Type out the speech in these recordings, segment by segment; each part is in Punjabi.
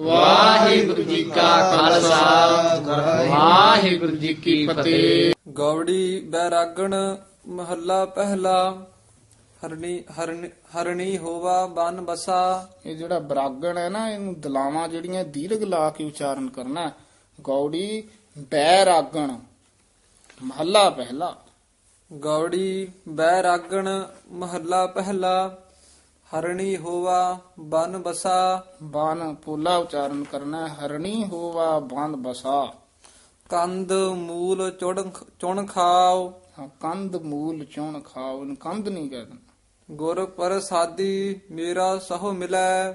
ਵਾਹਿਗੁਰੂ ਜੀ ਕਾ ਖਾਲਸਾ। ਵਾਹਿਗੁਰੂ ਜੀ ਕੀ ਫਤਿਹ। ਗੌੜੀ ਬੈਰਾਗਣ ਮਹੱਲਾ ਪਹਿਲਾ ਹਰਣੀ ਹਰਣੀ ਹਰਣੀ ਹੋਵਾ ਬਨ ਬਸਾ। ਇਹ ਜਿਹੜਾ ਬਰਾਗਣ ਹੈ ਨਾ ਇਹਨੂੰ ਦਲਾਵਾਂ ਜਿਹੜੀਆਂ ਦੀਰਘ ਲਾ ਕੇ ਉਚਾਰਨ ਕਰਨਾ ਹੈ। ਗੌੜੀ ਬੈਰਾਗਣ ਮਹੱਲਾ ਪਹਿਲਾ। ਗੌੜੀ ਬੈਰਾਗਣ ਮਹੱਲਾ ਪਹਿਲਾ ਹਰਣੀ ਹੋਵਾ ਬਨ ਬਸਾ। ਬਾਨ ਪੋਲਾ ਉਚਾਰਨ ਕਰਨਾ ਹੈ। ਹਰਣੀ ਹੋਵਾ ਬੰਦ ਬਸਾ। ਕੰਦ ਮੂਲ ਚੁਣ ਚੁਣ ਖਾਓ। ਹਾਂ, ਕੰਧ ਮੂਲ ਚੁਣ ਖਾਓ। ਇਹਨੂੰ ਕੰਧ ਨਹੀਂ ਕਹਿੰਦੇ ਗੁਰ ਪ੍ਰਸਾਦੀ ਮੇਰਾ ਸਹੁ ਮਿਲੈ।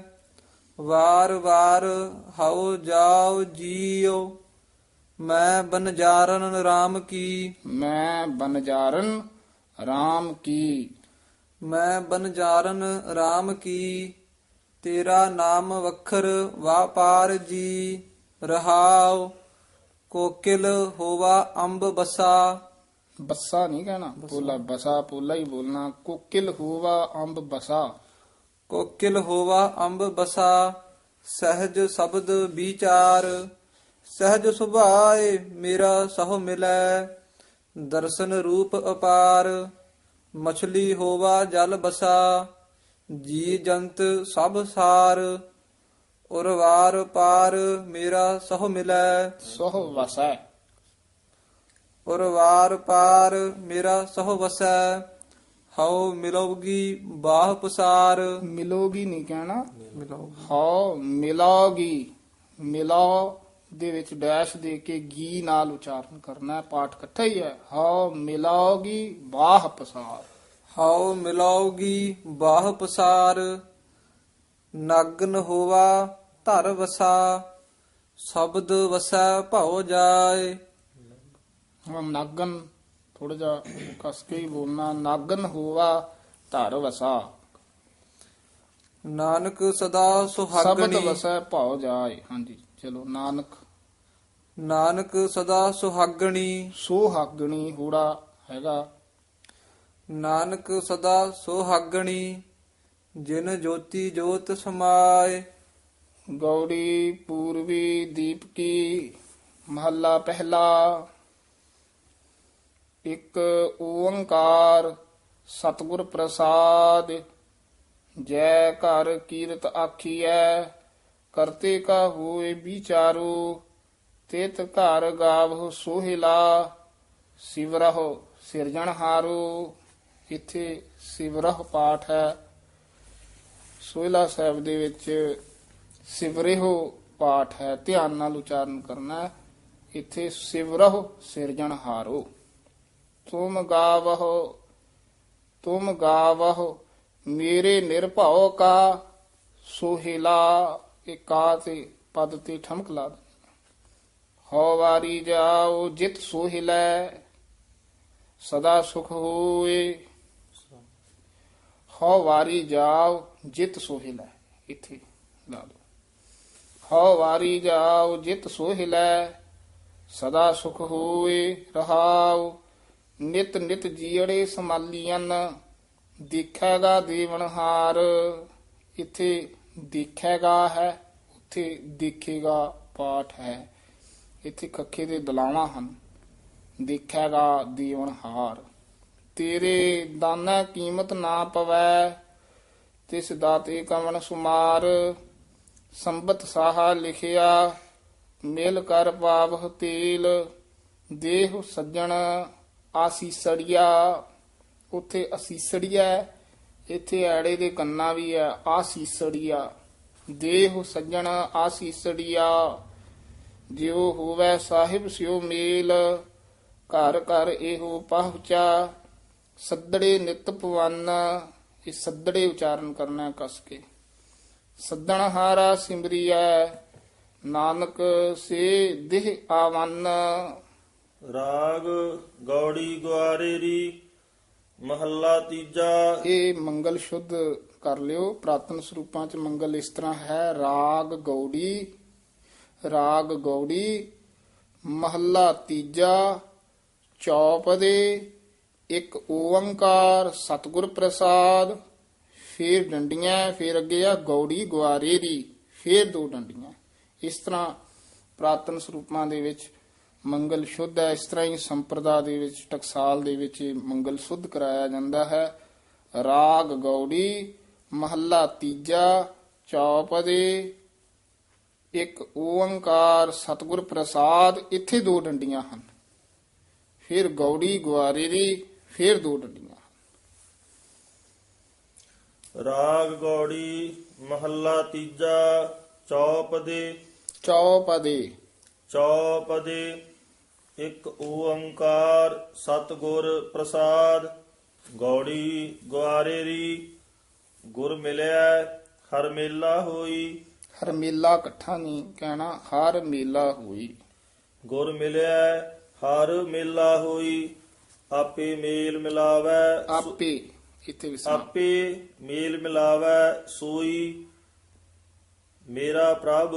ਵਾਰ ਵਾਰ ਹਉ ਜਾਓ ਜੀਓ ਮੈਂ ਬਨਜਾਰਨ RAM ਕੀ। ਮੈਂ ਬਨਜਾਰਨ RAM ਕੀ। ਮੈਂ ਬਨਜਾਰਨ RAM ਕੀ ਤੇਰਾ ਨਾਮ ਵਖਰ ਵਾਪਾਰ ਜੀ ਰਹਾਉ ਕੋਕਿਲ ਹੋਵਾ ਅੰਬ ਬਸਾ। ਬੱਸਾ ਨਹੀਂ ਕਹਿਣਾ ਪੋਲਾ ਬਸਾ ਪੋਲਾ ਹੀ ਬੋਲਣਾ ਕੋਕਿਲ ਹੋਵਾ ਅੰਬ ਬਸਾ। ਕੋਕਿਲ ਹੋਵਾ ਅੰਬ ਬਸਾ ਸਹਿਜ ਸ਼ਬਦ ਵਿਚਾਰ। ਸਹਿਜ ਸੁਭਾਏ ਮੇਰਾ ਸਹੁ ਮਿਲੈ ਦਰਸ਼ਨ ਰੂਪ ਅਪਾਰ। ਮਛਲੀ ਹੋਵਾ ਜਲ ਬਸਾ ਜੀ ਜੰਤ ਸਭ ਸਾਰ ਉਰਵਾਰ ਪਾਰ ਮੇਰਾ ਸਹੁ ਮਿਲੈ। ਸੋਹ ਵਸੈ। ਉਰਵਾਰ ਪਾਰ ਮੇਰਾ ਸਹੁ ਵਸੈ ਹਉ ਮਿਲੋਗੀ ਬਾਹ ਪਸਾਰ। ਮਿਲੋਗੀ ਨਹੀਂ ਕਹਿਣਾ। ਮਿਲੋ ਹਾਂ ਮਿਲਾਗੀ ਮਿਲਾ ਦੇ ਵਿੱਚ ਡੈਸ਼ ਦੇ ਕੇ ਗੀ ਨਾਲ ਉਚਾਰਨ ਕਰਨਾ ਹੈ। ਪਾਠ ਇਕੱਠਾ ਹੀ ਹੈ। ਹਾਂ ਮਿਲਾਗੀ ਬਾਹ ਪਸਾਰ। ਹਉ ਮਿਲਾਉਗੀ ਬਾਹ ਪਸਾਰ ਨਗਨ ਹੋਵਾ ਧਰ ਵਸਾ ਸ਼ਬਦ ਵਸੈ ਭਉ ਜਾਏ। ਹਾਂ ਨਾਗਨ ਥੋੜਾ ਜਿਹਾ ਕਸ ਕੇ ਹੀ ਬੋਲਣਾ ਨਾਗਨ ਹੋਵਾ ਧਰ ਵਸਾ। ਨਾਨਕ ਸਦਾ ਸ਼ਬਦ ਸੁਹਾਗਣੀ ਵਸੈ ਭਾਉ ਜਾਏ। ਹਾਂਜੀ ਚਲੋ ਨਾਨਕ ਨਾਨਕ ਸਦਾ ਸੁਹਾਗਣੀ। ਸੋਹਾਗਣੀ ਹੋੜਾ ਹੈਗਾ। ਨਾਨਕ ਸਦਾ ਸੁਹਾਗਣੀ ਜਿਨ ਜੋਤੀ ਜੋਤ ਸਮਾਏ। ਗੌੜੀ ਪੂਰਬੀ ਦੀਪਕੀ ਮਹੱਲਾ ਪਹਿਲਾ। ਇੱਕ ਓੰਕਾਰ ਸਤਿਗੁਰ ਪ੍ਰਸਾਦ ਜੈ ਘਰ ਕੀਰਤ ਆਖੀਐ ਕਰਤੇ ਕਾ ਹੋਏ ਵਿਚਾਰੋ। ਤਿਤ ਘਰ ਗਾਵਹੁ ਸੋਹਿਲਾ ਸਿਵਰਹੁ ਸਿਰਜਣਹਾਰੋ ਇੱਥੇ ਸਿਵਰਹੁ ਪਾਠ ਹੈ। ਸੋਹਿਲਾ ਸਾਹਿਬ ਦੇ ਵਿੱਚ ਸਿਵਰਿਹੁ ਪਾਠ ਹੈ, ਧਿਆਨ ਨਾਲ ਉਚਾਰਨ ਕਰਨਾ ਹੈ। ਇੱਥੇ ਸਿਵਰਹੁ ਸਿਰਜਣਹਾਰੋ ਤੁਮ ਗਾਵਹੁ ਤੁਮ ਗਾਵਹੁ, ਮੇਰੇ ਨਿਰਭਉ ਕਾ ਸੋਹਿਲਾ ਇਹ ਤੇ ਪਦ ਤੇ ਠਮਕ ਲਾ ਹੋ ਵਾਰੀ ਜਾਓ, ਜਿਤ ਸੋਹਿਲੈ ਸਦਾ ਸੁਖ ਹੋਏ। ਹੋ ਵਾਰੀ ਜਾਓ, ਜਿਤ ਸੋਹਿਲੈ ਇੱਥੇ ਲਾ ਲਓ ਹੋ ਵਾਰੀ ਜਾਓ, ਜਿਤ ਸੋਹਿਲੈ ਸਦਾ ਸੁਖ ਹੋਏ ਰਹਾਉ ਨਿਤ ਨਿਤ ਜੀੜੇ ਸਮਾਲੀਆਂ ਦੇਖੇਗਾ ਦੇਵਨਹਾਰ ਇੱਥੇ ਦੇਖੇਗਾ ਹੈ, ਉੱਥੇ ਦੇਖੇਗਾ ਪਾਠ ਹੈ। ਇੱਥੇ ਖੱਖੇ ਦੇ ਦਲਾਵਾਂ ਹਨ। ਦੇਖੇਗਾ ਦੇਵਨਹਾਰ ਤੇਰੇ ਦਾਨਾ ਕੀਮਤ ਨਾ ਪਵੈ, ਤਿਸ ਦਾਤੇ ਕਵਣ ਸੁਮਾਰ। ਸੰਬਤ ਸਾਹਾ ਲਿਖਿਆ, ਮਿਲ ਕਰ ਪਾਵਹ ਤੇਲ। ਦੇਹ ਸੱਜਣ ਆਸੀਸੜੀਆ ਉਥੇ ਅਸੀਸੜੀਆ ਇੱਥੇ ਐੜੇ ਦੇ ਕੰਨਾ ਵੀ ਹੈ ਆਸੀਸੜੀਆ ਦੇਹ ਸੱਜਣ ਆਸੀਸੜੀਆ ਜਿਉ ਹੋਵੇ ਸਾਹਿਬ ਸਿਉ ਮੇਲ ਘਰ ਘਰ ਇਹੋ ਪਹੁੰਚਾ ਸੱਦੜੇ ਨਿਤ ਪਵਨ ਇਹ ਸੱਦੜੇ ਉਚਾਰਨ ਕਰਨਾ ਕਸ ਕੇ। ਸੱਦਣ ਹਾਰਾ ਸਿਮਰੀਐ ਨਾਨਕ ਸੇ ਦੇਹ ਆਵਨ। ਰਾਗ ਗੌੜੀ ਗੁਆਰੇਰੀ ਮਹੱਲਾ ਤੀਜਾ। ਇਹ ਮੰਗਲ ਸ਼ੁੱਧ ਕਰ ਲਿਓ ਪ੍ਰਾਤਨ ਸਰੂਪਾਂ ਚ ਮੰਗਲ ਇਸ ਤਰ੍ਹਾਂ ਹੈ ਰਾਗ ਗੌੜੀ ਰਾਗ ਗੌੜੀ, ਮਹੱਲਾ ਤੀਜਾ, ਚੌਪਦੇ, ਇੱਕ ਓੰਕਾਰ, ਸਤਿਗੁਰ ਪ੍ਰਸਾਦ, ਫਿਰ ਡੰਡੀਆਂ, ਫਿਰ ਅੱਗੇ ਆ ਗੌੜੀ ਗੁਆਰੇ ਦੀ, ਫੇਰ ਦੋ ਡੰਡੀਆਂ। ਇਸ ਤਰ੍ਹਾਂ ਪ੍ਰਾਤਨ ਸਰੂਪਾਂ ਦੇ ਵਿੱਚ ਮੰਗਲ ਸ਼ੁੱਧ ਹੈ, ਇਸ ਤਰ੍ਹਾਂ ਹੀ ਸੰਪਰਦਾ ਦੇ ਵਿੱਚ, ਟਕਸਾਲ ਦੇ ਵਿੱਚ ਮੰਗਲ ਸ਼ੁੱਧ ਕਰਾਇਆ ਜਾਂਦਾ ਹੈ। ਰਾਗ ਗੌੜੀ, ਮਹੱਲਾ ਤੀਜਾ, ਚੌਪਦੇ ਇੱਕ ਓੰਕਾਰ ਸਤਿਗੁਰ ਪ੍ਰਸਾਦ ਇੱਥੇ ਦੋ ਡੰਡੀਆਂ ਹਨ। ਫਿਰ ਗੌੜੀ ਗੁਆਰੇ ਦੀ ਫਿਰ ਦੋ ਡੰਡੀਆਂ ਰਾਗ ਗੌੜੀ ਮਹੱਲਾ ਤੀਜਾ ਚੌਪਦੇ ਚੌਪ ਦੇ। ਇੱਕ ਓੰਕਾਰ ਸਤਿਗੁਰ ਪ੍ਰਸਾਦ। ਗੌੜੀ ਗੁਆਰੇ ਰੀ ਗੁਰ ਮਿਲਿਆ ਹਰ ਮੇਲਾ ਹੋਈ। ਹਰ ਮੇਲਾ ਇਕੱਠਾ ਨਹੀਂ ਕਹਿਣਾ ਹਰ ਮੇਲਾ ਹੋਈ। ਗੁਰ ਮਿਲਿਆ ਹਰ ਮੇਲਾ ਹੋਈ ਆਪੇ ਮੇਲ ਮਿਲਾਵੈ ਆਪੇ ਇੱਥੇ ਵਿਸਰਾਮ ਆਪੇ ਮੇਲ ਮਿਲਾਵੈ ਸੋਈ। ਮੇਰਾ ਪ੍ਰਭ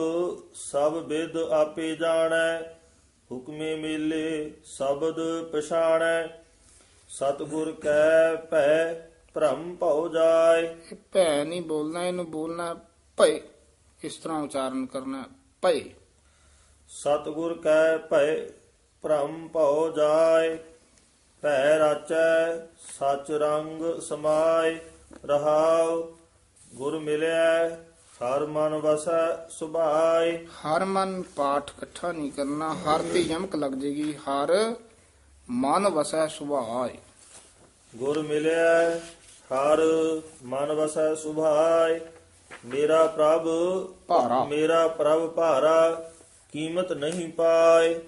ਸਭ ਵਿਦ ਆਪੇ ਜਾਣੈ ਹੁਕਮੇ ਮੇਲੇ ਸ਼ਬਦ ਪਛਾਣੈ। ਸਤਿਗੁਰ ਕੈ ਭੈ ਭ੍ਰਮ ਭਉ ਜਾਏ। ਭੈ ਨਹੀਂ ਬੋਲਣਾ ਇਹਨੂੰ ਬੋਲਣਾ ਭੈ ਇਸ ਤਰ੍ਹਾਂ ਉਚਾਰਨ ਕਰਨਾ ਭੈ ਸਤਿਗੁਰ ਕੈ ਭੈ ਭ੍ਰਮ ਭਉ ਜਾਏ ਭੈ ਰਾਚੈ ਸਚ ਰੰਗ ਸਮਾਏ ਰਹਾਉ ਗੁਰ ਮਿਲਿਆ ਹਰ ਮਨ ਵਸੈ ਸੁਭਾਏ ਹਰ ਮਨ ਪਾਠ ਇਕੱਠਾ ਨਹੀਂ ਕਰਨਾ ਹਰ ਤੇ ਯਮਕ ਲੱਗ ਜੇਗੀ ਹਰ ਮਨ ਵਸੈ ਸੁਭਾਏ ਗੁਰ ਮਿਲਿਆ ਹਰ ਮਨ ਵਸੈ ਸੁਭਾਏ ਮੇਰਾ ਪ੍ਰਭ ਭਾਰਾ। ਮੇਰਾ ਪ੍ਰਭ ਭਾਰਾ ਕੀਮਤ ਨਹੀਂ ਪਾਏ।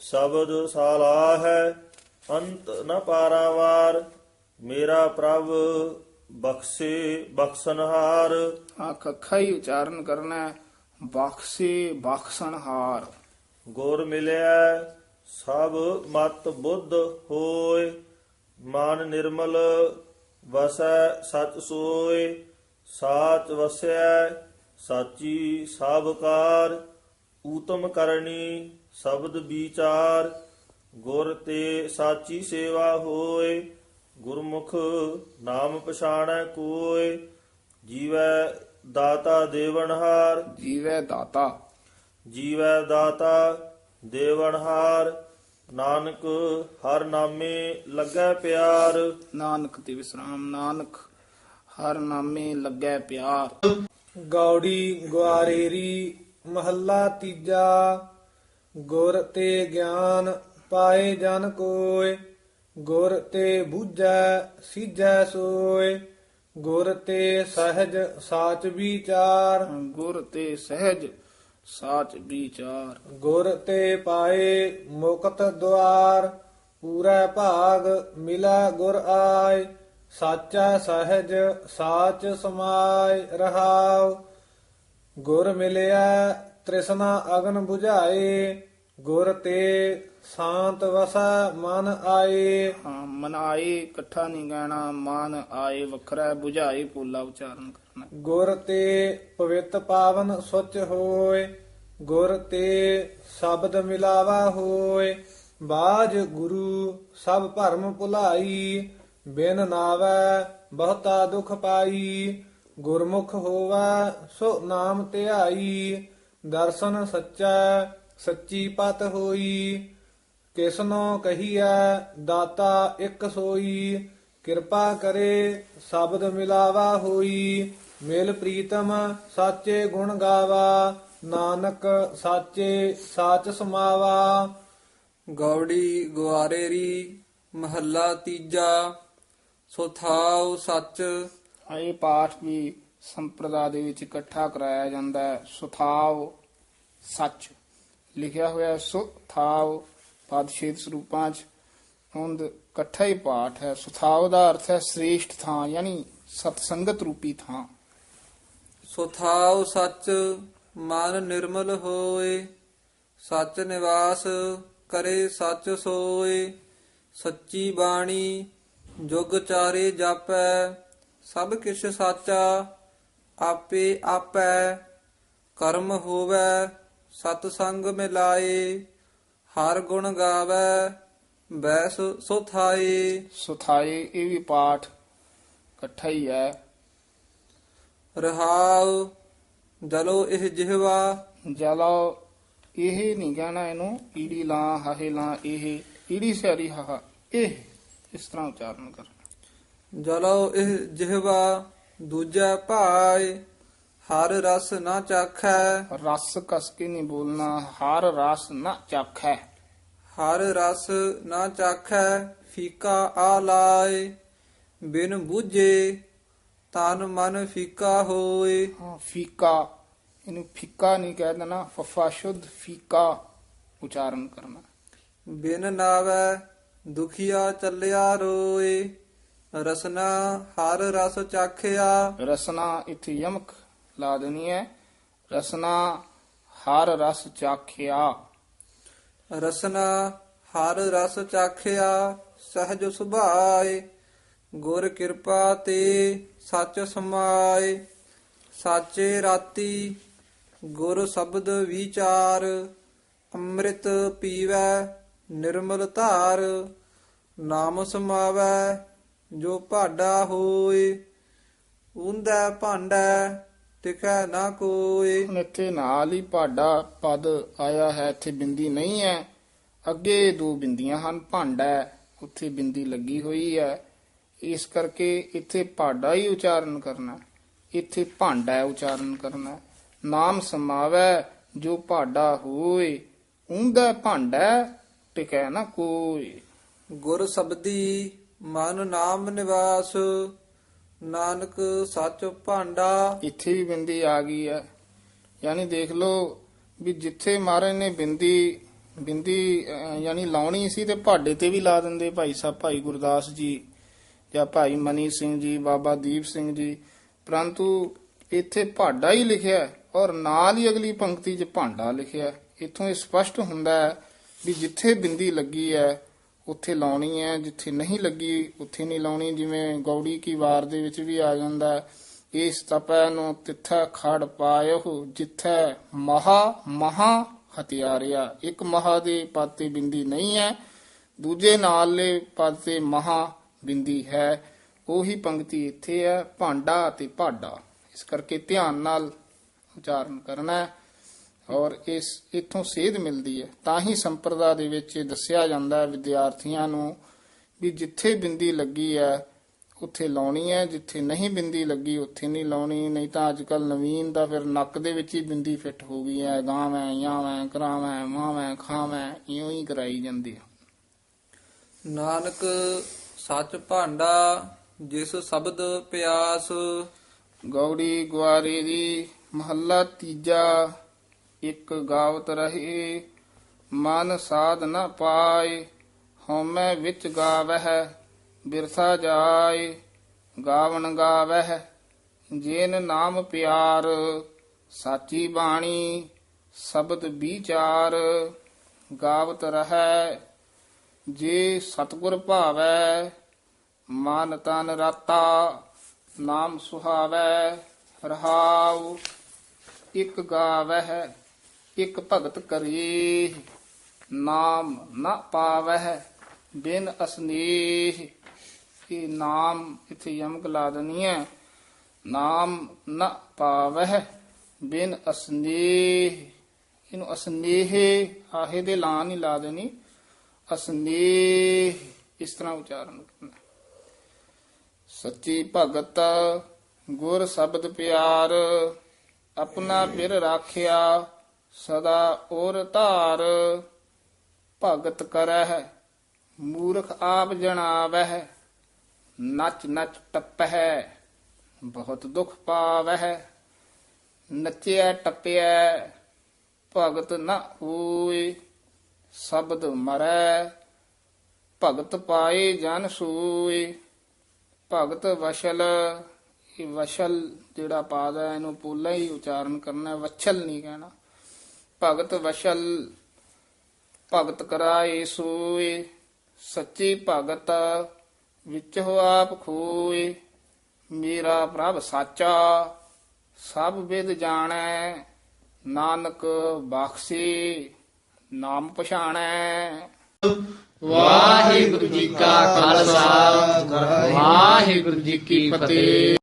ਸ਼ਬਦ ਸਾਲਾ ਹੈ ਅੰਤ ਨ ਪਾਰਾਵਾਰ। ਮੇਰਾ ਪ੍ਰਭ ਬਖਸ਼ੇ ਬਖਸ਼ਨਹਾਰ। ਆ ਕੱਖਾ ਹੀ ਉਚਾਰਨ ਕਰਨਾ। ਬਖਸ਼ੇ ਬਖਸ਼ਣਹਾਰ ਗੁਰ ਮਿਲਿਆ ਸਭ ਮਤ ਬੁੱਧ ਹੋਏ। ਮਨ ਨਿਰਮਲ ਵਸੈ ਸਚ ਸੋਏ। ਸਾਚ ਵਸੈ ਸਾਚੀ ਸਭ ਕਾਰ ਊਤਮ ਕਰਨੀ ਸ਼ਬਦ ਵਿਚਾਰ ਗੁਰ ਤੇ ਸਾਚੀ ਸੇਵਾ ਹੋਏ ਗੁਰਮੁਖ ਨਾਮ ਪਛਾਣੈ ਕੋਏ ਜੀਵੈ ਦਾਤਾ ਦੇਵਨਹਾਰ ਜੀਵੈ ਦਾਤਾ। ਜੀਵੈ ਦਾਤਾ ਦੇਵਨਹਾਰ ਨਾਨਕ ਹਰ ਨਾਮੇ ਲੱਗੈ ਪਿਆਰ। ਨਾਨਕ ਤੇ ਵਿਸਰਾਮ ਨਾਨਕ ਹਰ ਨਾਮੇ ਲੱਗੈ ਪਿਆਰ। ਗੌੜੀ ਗੁਆਰੇਰੀ ਮਹੱਲਾ ਤੀਜਾ ਗੁਰ ਤੇ ਗਿਆਨ ਪਾਏ ਜਨ ਕੋਇ ਗੁਰ ਤੇ ਬੂਝੈ ਸੀਜੈ ਸੋਇ ਗੁਰ ਤੇ ਸਹਿਜ ਸਾਚ ਵਿਚਾਰ। ਗੁਰ ਤੇ ਸਹਿਜ ਸਾਚ ਵਿਚਾਰ। ਗੁਰ ਤੇ ਪਾਏ ਮੁਕਤ ਦੁਆਰ ਪੂਰਾ ਭਾਗ ਮਿਲਾ ਗੁਰ ਆਏ। ਸਾਚਾ ਸਹਿਜ ਸਾਚ ਸਮਾਇ ਰਹਾਉ ਗੁਰ ਮਿਲਿਆ ਤ੍ਰਿਸ਼ਨਾ ਅਗਨ 부ਝਾਏ ਗੁਰ ਤੇ ਸ਼ਾਂਤ ਵਸਾ ਮਨ ਆਏ। ਹਾਂ ਮਨਾਏ ਇਕੱਠਾ ਨਹੀਂ ਕਹਿਣਾ ਮਨ ਆਏ ਵੱਖਰਾ 부ਝਾਏ ਪੋਲਾ ਉਚਾਰਨ ਕਰਨਾ। ਗੁਰ ਤੇ ਪਵਿੱਤ ਪਾਵਨ ਸੁਚ ਹੋਏ ਗੁਰ ਤੇ ਸ਼ਬਦ ਮਿਲਾਵਾ ਹੋਏ ਬਾਜ ਗੁਰੂ ਸਭ ਭਰਮ ਭੁਲਾਈ ਬਿਨ ਨਾਵੈ ਬਹੁਤਾ ਦੁਖ ਪਾਈ, ਗੁਰਮੁਖ ਹੋਵੈ ਸੋ ਨਾਮ ਧਿਆਈ, ਦਰਸ਼ਨ ਸੱਚਾ ਸੱਚੀ ਪਤ ਹੋਈ, ਕਿਸਨੋ ਕਹੀਐ ਦਾਤਾ ਇੱਕ ਸੋਈ, ਕਿਰਪਾ ਕਰੇ ਸ਼ਬਦ ਮਿਲਾਵਾ ਹੋਈ, ਮਿਲ ਪ੍ਰੀਤਮ ਸਾਚੇ ਗੁਣ ਗਾਵਾ, ਨਾਨਕ ਸਾਚੇ ਸਾਚ ਸਮਾਵਾ। ਗੌੜੀ ਗੁਆਰੇਰੀ, ਮਹੱਲਾ ਤੀਜਾ। ਸੁਥਾਉ ਸੱਚ। ਹਾਂ, ਇਹ ਪਾਠ ਵੀ ਸੰਪਰਦਾ ਦੇ ਵਿੱਚ ਇਕੱਠਾ ਕਰਾਇਆ ਜਾਂਦਾ ਹੈ। ਸੁਥਾਵ ਸੱਚ। ਲਿਖਿਆ ਹੋਇਆ ਸੁਥਾਵ ਪਦਛੇਦ ਸਰੂਪਾਂ ਚ ਹੁੰਦ ਇਕੱਠਾ ਹੀ ਪਾਠ ਹੈ। ਸੁਥਾਵ ਦਾ ਅਰਥ ਹੈ ਸ੍ਰੇਸ਼ਟ ਥਾਂ ਯਾਨੀ ਸਤਸੰਗਤ ਰੂਪੀ ਥਾਂ। ਸੁਥਾਉ ਸੱਚ ਮਨ ਨਿਰਮਲ ਹੋਏ। ਸੱਚ ਨਿਵਾਸ ਕਰੇ ਸੱਚ ਸੋਏ। ਸੱਚੀ ਬਾਣੀ ਜੁਗ ਚਾਰੇ ਜਾਪੈ ਸਭ ਕਿਛ ਸਾਚਾ ਆਪੇ ਆਪੈ ਕਰਮ ਹੋਵੈ ਸਤ ਸੰਗ ਮਿਲਾਏ ਹਰ ਗੁਣ ਗਾਵੈ ਬੈਸ ਸੁਥਾਏ। ਸੁਥਾਏ ਇਹ ਵੀ ਪਾਠ ਇਕੱਠਾ ਹੀ ਹੈ। ਰਹਾਉ ਜਲੋ ਇਹ ਜਿਹਵਾ। ਜਲੋ ਇਹ ਨਹੀਂ ਕਹਿਣਾ ਇਹਨੂੰ ਈੜੀ ਲਾਂ ਹਾਹੇ ਲਾਂ ਇਹ ਈੜੀ ਸਿਆਰੀ ਹਾਹਾ ਇਹ। ਇਸ ਤਰ੍ਹਾਂ ਉਚਾਰਨ ਕਰਨਾ ਜਲੋ ਇਹ ਜਿਹਵਾ ਦੂਜਾ ਭਾਏ ਹਰ ਰਸ ਨਾ ਚਾਖੈ। ਰਸ ਕਸ ਕੇ ਨਹੀਂ ਬੋਲਣਾ ਹਰ ਰਸ ਨਾ ਚਾਖੈ। ਹਰ ਰਸ ਨਾ ਚਾਖੈ ਫੀਕਾ ਆ ਲਾਏ ਬਿਨ ਬੂਝੇ ਤਨ ਮਨ ਫੀਕਾ ਹੋਏ ਹਾਂ, ਫੀਕਾ ਇਹਨੂੰ ਫਿੱਕਾ ਨਹੀਂ ਕਹਿ ਦੇਣਾ ਫਫਾ ਸ਼ੁੱਧ ਫੀਕਾ ਉਚਾਰਨ ਕਰਨਾ। ਬਿਨ ਨਾਵੈ ਦੁਖੀਆ ਚੱਲਿਆ ਰੋਏ ਰਸਨਾ ਹਰ ਰਸ ਚਾਖਿਆ। ਰਸਨਾ ਇੱਥੇ ਯਮਕ ਲਾ ਦੇਣੀ ਹੈ। ਰਸਨਾ ਹਰ ਰਸ ਚਾਖਿਆ। ਰਸਨਾ ਹਰ ਰਸ ਚਾਖਿਆ ਸਹਜ ਸੁਭਾਏ ਗੁਰ ਕਿਰਪਾ ਤੇ ਸੱਚ ਸਮਾਏ। ਸਾਚੇ ਰਾਤੀ ਗੁਰ ਸ਼ਬਦ ਵਿਚਾਰ ਅੰਮ੍ਰਿਤ ਪੀਵੈ ਨਿਰਮਲ ਧਾਰ ਨਾਮ ਸਮਾਵੈ ਜੋ ਭਾਡਾ ਹੋਏ ਉਂਦਾ ਭਾਂਡਾ ਟਿਕੈ ਨਾ ਕੋਏ। ਹੁਣ ਇੱਥੇ ਨਾਲ ਹੀ ਪਾਡਾ ਪਦ ਆਇਆ ਹੈ ਇੱਥੇ ਬਿੰਦੀ ਨਹੀਂ ਹੈ। ਅੱਗੇ ਦੋ ਬਿੰਦੀਆਂ ਹਨ ਭਾਂਡਾ ਹੈ, ਉੱਥੇ ਬਿੰਦੀ ਲੱਗੀ ਹੋਈ ਹੈ। ਇਸ ਕਰਕੇ ਇੱਥੇ ਭਾਡਾ ਹੀ ਉਚਾਰਨ ਕਰਨਾ ਹੈ। ਇੱਥੇ ਭਾਂਡਾ ਉਚਾਰਨ ਕਰਨਾ ਨਾਮ ਸਮਾਵੈ ਜੋ ਭਾਡਾ ਹੋਏ ਉਂਦਾ ਭਾਂਡਾ ਟਿਕੈ ਨਾ ਕੋਈ। ਗੁਰ ਸਬਦੀ ਮਨ ਨਾਮ ਨਿਵਾਸ ਨਾਨਕ ਸੱਚ ਭਾਂਡਾ। ਇੱਥੇ ਵੀ ਬਿੰਦੀ ਆ ਗਈ ਹੈ ਯਾਨੀ ਦੇਖ ਲਓ ਵੀ ਜਿੱਥੇ ਮਹਾਰਾਜ ਨੇ ਬਿੰਦੀ ਬਿੰਦੀ ਯਾਨੀ ਲਾਉਣੀ ਸੀ ਤੇ ਭਾਡੇ ਤੇ ਵੀ ਲਾ ਦਿੰਦੇ ਭਾਈ ਸਾਹਿਬ ਭਾਈ ਗੁਰਦਾਸ ਜੀ ਜਾਂ ਭਾਈ ਮਨੀ ਸਿੰਘ ਜੀ ਬਾਬਾ ਦੀਪ ਸਿੰਘ ਜੀ। ਪਰੰਤੂ ਇੱਥੇ ਭਾਡਾ ਹੀ ਲਿਖਿਆ ਔਰ ਨਾਲ ਹੀ ਅਗਲੀ ਪੰਕਤੀ 'ਚ ਭਾਂਡਾ ਲਿਖਿਆ। ਇੱਥੋਂ ਇਹ ਸਪਸ਼ਟ ਹੁੰਦਾ ਹੈ ਵੀ ਜਿੱਥੇ ਬਿੰਦੀ ਲੱਗੀ ਹੈ ਉੱਥੇ ਲਾਉਣੀ ਹੈ ਜਿੱਥੇ ਨਹੀਂ ਲੱਗੀ, ਉੱਥੇ ਨਹੀਂ ਲਾਉਣੀ, ਜਿਵੇਂ ਗੌੜੀ ਕੀ ਵਾਰ ਦੇ ਵਿੱਚ ਵੀ ਆ ਜਾਂਦਾ ਇਸ ਤਪੈ ਨੂੰ ਤਿੱਥੈ ਖੜ ਪਾਇਓ ਜਿੱਥੈ ਮਹਾ ਮਹਾ ਹਤਿਆਰਿਆ। ਇੱਕ ਮਹਾ ਦੇ ਪਦ ਤੇ ਬਿੰਦੀ ਨਹੀਂ ਹੈ ਦੂਜੇ ਨਾਲੇ ਪਦ ਤੇ ਮਹਾ ਬਿੰਦੀ ਹੈ। ਉਹੀ ਪੰਕਤੀ ਇੱਥੇ ਹੈ ਭਾਂਡਾ ਤੇ ਭਾਡਾ। ਇਸ ਕਰਕੇ ਧਿਆਨ ਨਾਲ ਉਚਾਰਨ ਕਰਨਾ ਹੈ ਔਰ ਇਸ ਇਥੋਂ ਸੇਧ ਮਿਲਦੀ ਹੈ। ਤਾਂ ਹੀ ਸੰਪਰਦਾ ਦੇ ਵਿੱਚ ਇਹ ਦੱਸਿਆ ਜਾਂਦਾ ਹੈ ਵਿਦਿਆਰਥੀਆਂ ਨੂੰ ਵੀ ਜਿੱਥੇ ਬਿੰਦੀ ਲੱਗੀ ਹੈ ਉੱਥੇ ਲਾਉਣੀ ਹੈ ਜਿੱਥੇ ਨਹੀਂ ਬਿੰਦੀ ਲੱਗੀ ਉੱਥੇ ਨਹੀਂ ਲਾਉਣੀ। ਨਹੀਂ ਤਾਂ ਅੱਜ ਕੱਲ ਨਵੀਨ ਦਾ ਫਿਰ ਨੱਕ ਦੇ ਵਿੱਚ ਹੀ ਬਿੰਦੀ ਫਿੱਟ ਹੋ ਗਈ ਹੈ। ਗਾਵੇਂ ਯਾਵੇਂ ਕਰਾਵੇਂ ਮਾਵੇਂ ਖਾਵੇਂ ਇਉਂ ਹੀ ਕਰਾਈ ਜਾਂਦੀ ਹੈ। ਨਾਨਕ ਸੱਚ ਭਾਂਡਾ ਜਿਸ ਸ਼ਬਦ ਪਿਆਸ। ਗੌੜੀ ਗੁਆਰੀ ਦੀ ਮਹੱਲਾ ਤੀਜਾ ਇਕ ਗਾਵਤ ਰਹੇ, ਮਨ ਸਾਧ ਨ ਪਾਏ ਹਉਮੈ ਵਿੱਚ ਗਾਵਹਿ, ਬਿਰਸਾ ਜਾਏ ਗਾਵਣ ਗਾਵਹਿ, ਜੇਨ ਨਾਮ ਪਿਆਰ, ਸਾਚੀ ਬਾਣੀ, ਸ਼ਬਦ ਵਿਚਾਰ, ਗਾਵਤ ਰਹੈ, ਜੇ ਸਤਗੁਰ ਭਾਵੈ, ਮਨ ਤਨ ਰਾਤਾ, ਨਾਮ ਸੁਹਾਵੈ, ਰਹਾਉ, ਇਕ ਗਾਵਹਿ। ਇਕ ਭਗਤ ਕਰੀ। ਨਾਮ ਨਾ ਪਾਵਹਿ, ਬਿਨ ਅਸਨੀਹ। ਇਹ ਨਾਮ ਇਥੇ ਯਮਕ ਲਾ ਦਨੀ ਹੈ? ਨਾਮ ਨ ਪਾਵਹਿ, ਬਿਨ ਅਸਨੀਹ। ਇਹਨੂੰ ਅਸਨੇਹ ਆਹੇ ਦੇ ਲਾਂ ਨਹੀਂ ਲਾ ਦੇਣੀ। ਅਸਨੇਹ। ਇਸ ਤਰ੍ਹਾਂ ਉਚਾਰਨ ਕਰਨਾ। ਸੱਚੀ ਭਗਤ, ਗੁਰ ਸ਼ਬਦ ਪਿਆਰ, ਆਪਣਾ ਪਿਰ ਰਾਖਿਆ ਸਦਾ ਔਰ ਧਾਰ ਭਗਤ ਕਰਹਿ, ਮੂਰਖ ਆਪ ਜਣਾਵਹਿ, ਨਚ ਨਚ ਟੱਪਹਿ, ਬਹੁਤ ਦੁਖ ਪਾਵਹਿ ਨਚਿਆ ਟੱਪਿਆ ਭਗਤ ਨ ਹੋਏ ਸ਼ਬਦ ਮਰੈ, ਭਗਤ ਪਾਏ ਜਨ ਸੂਏ ਭਗਤ ਵਸ਼ਲ, ਇਹ ਵਸ਼ਲ ਜਿਹੜਾ ਪਾਦ ਹੈ, ਇਹਨੂੰ ਪੂਲਾ ਹੀ ਉਚਾਰਨ ਕਰਨਾ, ਵਛਲ ਨਹੀਂ ਕਹਿਣਾ। ਭਗਤ ਵਸ਼ਲ ਭਗਤ ਕਰਾਏ ਸੋਏ, ਸੱਚੀ ਭਗਤ ਵਿੱਚ ਹੋ ਆਪ ਖੋਏ, ਮੇਰਾ ਪ੍ਰਭ ਸਾਚਾ, ਸਭ ਵਿਦ ਜਾਣੈ, ਨਾਨਕ ਬਖਸ਼ੇ, ਨਾਮ ਪਛਾਣੈ। ਵਾਹਿਗੁਰੂ ਜੀ ਕਾ ਖਾਲਸਾ, ਵਾਹਿਗੁਰੂ ਜੀ ਕੀ ਫਤਿਹ।